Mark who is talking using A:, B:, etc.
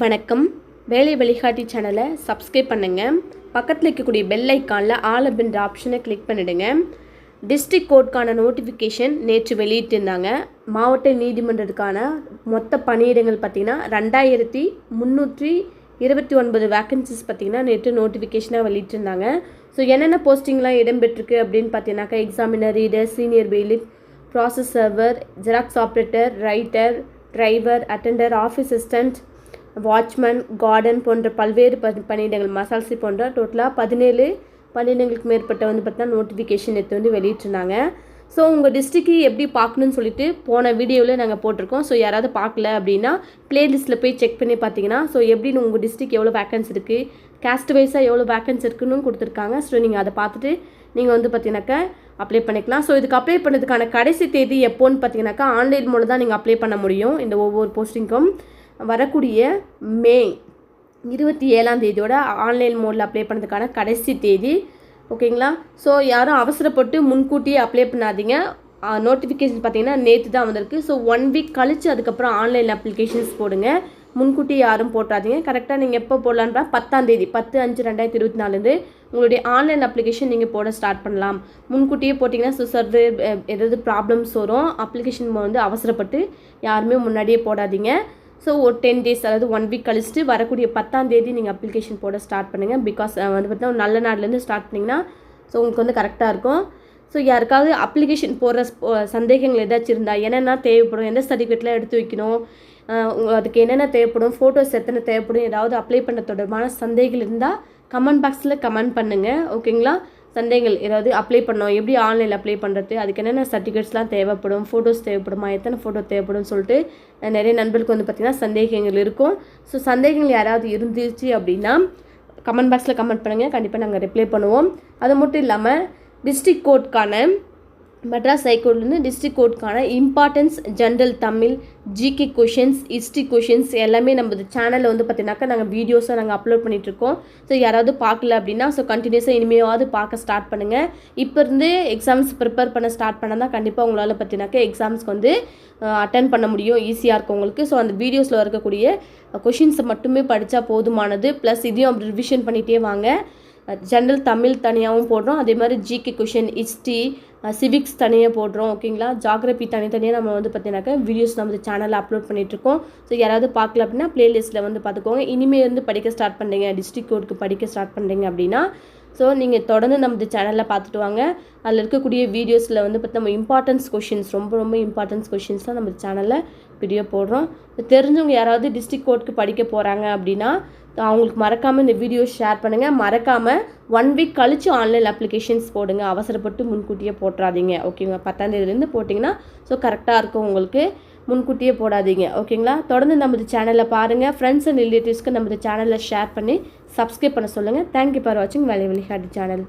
A: வணக்கம். வேலை வழிகாட்டி சேனலை சப்ஸ்கிரைப் பண்ணுங்கள் பக்கத்தில் இருக்கக்கூடிய பெல் ஐக்கானில் ஆல் அப்படின்ற ஆப்ஷனை கிளிக் பண்ணிவிடுங்க டிஸ்ட்ரிக் கோர்ட்கான நோட்டிஃபிகேஷன் நேற்று வெளியிட்டிருந்தாங்க. மாவட்ட நீதிமன்றத்துக்கான மொத்த பணியிடங்கள் பார்த்திங்கன்னா ரெண்டாயிரத்தி முந்நூற்றி இருபத்தி ஒன்பது வேக்கன்சிஸ் பார்த்திங்கன்னா நேற்று நோட்டிஃபிகேஷனாக வெளியிட்டிருந்தாங்க. ஸோ என்னென்ன போஸ்டிங்லாம் இடம்பெற்றிருக்கு அப்படின்னு பார்த்தீங்கன்னாக்கா examiner reader senior bailiff process server xerox operator writer driver attender office assistant watchman garden போன்ற பல்வேறு ப பணியிடங்கள் மசால்சி போன்ற டோட்டலாக பதினேழு பணியிடங்களுக்கு மேற்பட்ட வந்து பார்த்தீங்கன்னா நோட்டிஃபிகேஷன் எடுத்து வந்து வெளியிட்டிருந்தாங்க. ஸோ உங்கள் டிஸ்ட்ரிக்கு எப்படி பார்க்கணுன்னு சொல்லிட்டு போன வீடியோவில் நாங்கள் போட்டிருக்கோம். ஸோ யாராவது பார்க்கல அப்படின்னா ப்ளேலிஸ்ட்டில் போய் செக் பண்ணி பார்த்தீங்கன்னா ஸோ எப்படின்னு உங்கள் டிஸ்ட்ரிக் எவ்வளோ வேக்கன்ஸ் இருக்குது கேஸ்ட் வைஸாக எவ்வளோ வேக்கன்ஸ் இருக்குன்னு கொடுத்துருக்காங்க. ஸோ நீங்கள் அதை பார்த்துட்டு நீங்கள் வந்து பார்த்தீங்கன்னாக்கா அப்ளை பண்ணிக்கலாம். ஸோ இதுக்கு அப்ளை பண்ணதுக்கான கடைசி தேதி எப்போன்னு பார்த்தீங்கன்னாக்கா ஆன்லைன் மூலம் தான் நீங்கள் அப்ளை பண்ண முடியும். இந்த ஒவ்வொரு போஸ்டிங்க்கும் வரக்கூடிய மே இருபத்தி ஏழாம் தேதியோட ஆன்லைன் மோடில் அப்ளை பண்ணுறதுக்கான கடைசி தேதி. ஓகேங்களா ஸோ யாரும் அவசரப்பட்டு முன்கூட்டியே அப்ளை பண்ணாதீங்க. நோட்டிஃபிகேஷன் பார்த்தீங்கன்னா நேற்று தான் வந்திருக்கு. ஸோ ஒன் வீக் கழித்து அதுக்கப்புறம் ஆன்லைன் அப்ளிகேஷன்ஸ் போடுங்க. முன்கூட்டி யாரும் போட்டாதீங்க. கரெக்டாக நீங்கள் எப்போ போடலான்றா பத்தாந்தேதி பத்து அஞ்சு ரெண்டாயிரத்தி இருபத்தி நாலுலேருந்து உங்களுடைய ஆன்லைன் அப்ளிகேஷன் நீங்கள் போட ஸ்டார்ட் பண்ணலாம். முன்கூட்டியே போட்டிங்கன்னா ஸோ சர்வே ஏதாவது ப்ராப்ளம்ஸ் வரும். அப்ளிகேஷன் வந்து அவசரப்பட்டு யாருமே முன்னாடியே போடாதீங்க. ஸோ ஒரு டென் டேஸ் அதாவது ஒன் வீக் கழிச்சிட்டு வரக்கூடிய பத்தாம் தேதி நீங்கள் அப்ளிகேஷன் போட ஸ்டார்ட் பண்ணுங்கள் பிகாஸ் வந்து பார்த்தீங்கன்னா நல்ல நாள்லேருந்து ஸ்டார்ட் பண்ணிங்கன்னா ஸோ உங்களுக்கு வந்து கரெக்டாக இருக்கும். ஸோ யாருக்காவது அப்ளிகேஷன் போடுற சந்தேகங்கள் ஏதாச்சும் இருந்தால் என்னென்ன தேவைப்படும் எந்த சர்டிஃபிகேட்லாம் எடுத்து வைக்கணும் அதுக்கு என்னென்ன தேவைப்படும் ஃபோட்டோஸ் எத்தனை தேவைப்படும் ஏதாவது அப்ளை பண்ண தொடர்பான சந்தேகங்கள் இருந்தால் கமெண்ட் பாக்ஸில் கமெண்ட் பண்ணுங்கள் ஓகேங்களா சந்தேகங்கள் ஏதாவது அப்ளை பண்ணோம் எப்படி ஆன்லைனில் அப்ளை பண்ணுறது அதுக்கு என்னென்ன சர்டிஃபிகேட்ஸ்லாம் தேவைப்படும்? ஃபோட்டோஸ் தேவைப்படுமா? எத்தனை ஃபோட்டோ தேவைப்படும் சொல்லிட்டு நிறைய நண்பர்களுக்கு வந்து பார்த்திங்கன்னா சந்தேகங்கள் இருக்கும். ஸோ சந்தேகங்கள் யாராவது இருந்துச்சு அப்படின்னா கமெண்ட் பாக்ஸில் கமெண்ட் பண்ணுங்கள் கண்டிப்பாக நாங்கள் ரிப்ளை பண்ணுவோம். அது மட்டும் இல்லாமல் டிஸ்ட்ரிக் கோர்ட்கான மெட்ராஸ் ஹைகோர்ட்லேருந்து district கோர்ட்கான importance general Tamil GK questions history questions எல்லாமே நம்ம சேனலில் வந்து பார்த்தீங்கன்னாக்கா நாங்கள் வீடியோஸாக நாங்கள் அப்லோட் பண்ணிகிட்ருக்கோம் ஸோ யாராவது பார்க்கல அப்படின்னா ஸோ கண்டினியூஸாக இனிமேவாவது பார்க்க ஸ்டார்ட் பண்ணுங்கள் இப்போ இருந்து எக்ஸாம்ஸ் ப்ரிப்பேர் பண்ண ஸ்டார்ட் பண்ணால் தான் கண்டிப்பாக உங்களால் பார்த்தீங்கன்னாக்கா எக்ஸாம்ஸ்க்கு வந்து அட்டன் பண்ண முடியும். ஈஸியாக இருக்கும் உங்களுக்கு ஸோ அந்த வீடியோஸில் இருக்கக்கூடிய கொஷின்ஸை மட்டுமே படித்தா போதுமானது. ப்ளஸ் இதையும் அப்படி ரிவிஷன் பண்ணிகிட்டே வாங்க. ஜென்ரல் தமிழ் தனியாகவும் போடுறோம். அதே மாதிரி ஜிகே கொஷின் ஹிஸ்ட்ரி சிவிக்ஸ் தனியாக போடுறோம் ஓகேங்களா? ஜாகிரபி தனித்தனியாக நம்ம வந்து பார்த்தீங்கன்னாக்கா வீடியோஸ் நம்ம சேனலில் அப்லோட் பண்ணிகிட்ருக்கோம் ஸோ யாராவது பார்க்கல அப்படின்னா ப்ளேலிஸ்ட்டில் வந்து பார்த்துக்கோங்க. இனிமேல் இருந்து படிக்க ஸ்டார்ட் பண்ணுறீங்க டிஸ்ட்ரிக் கோர்ட்டுக்கு படிக்க ஸ்டார்ட் பண்ணுறீங்க அப்படின்னா ஸோ நீங்கள் தொடர்ந்து நம்ம சேனலில் பார்த்துட்டு வாங்க. அதில் இருக்கக்கூடிய வீடியோஸில் வந்து பார்த்தா நம்ம இம்பார்ட்டன்ஸ் கொஷின்ஸ் ரொம்ப ரொம்ப இம்பார்ட்டன்ஸ் கொஷின்ஸ் தான் நம்ம சேனலில் வீடியோ போடுறோம். தெரிஞ்சவங்க யாராவது டிஸ்ட்ரிக் கோர்ட்டுக்கு படிக்க போகிறாங்க அப்படின்னா அவங்களுக்கு மறக்காமல் இந்த வீடியோ ஷேர் பண்ணுங்கள் மறக்காமல் ஒன் வீக் கழித்து ஆன்லைன் அப்ளிகேஷன்ஸ் போடுங்க. அவசரப்பட்டு முன்கூட்டியே போட்டுறாதீங்க. ஓகேங்களா பத்தாந்தேதிலேருந்து போட்டிங்கன்னா ஸோ கரெக்டாக இருக்கும் உங்களுக்கு. முன்கூட்டியே போடாதீங்க. ஓகேங்களா தொடர்ந்து நமது சேனலை பாருங்கள் ஃப்ரெண்ட்ஸ் அண்ட் ரிலேட்டிவ்ஸ்க்கு நமது சேனலை ஷேர் பண்ணி சப்ஸ்கிரைப் பண்ண சொல்லுங்கள் தேங்க்யூ ஃபார் வாட்சிங் வேலை வழிகாட்டு சேனல்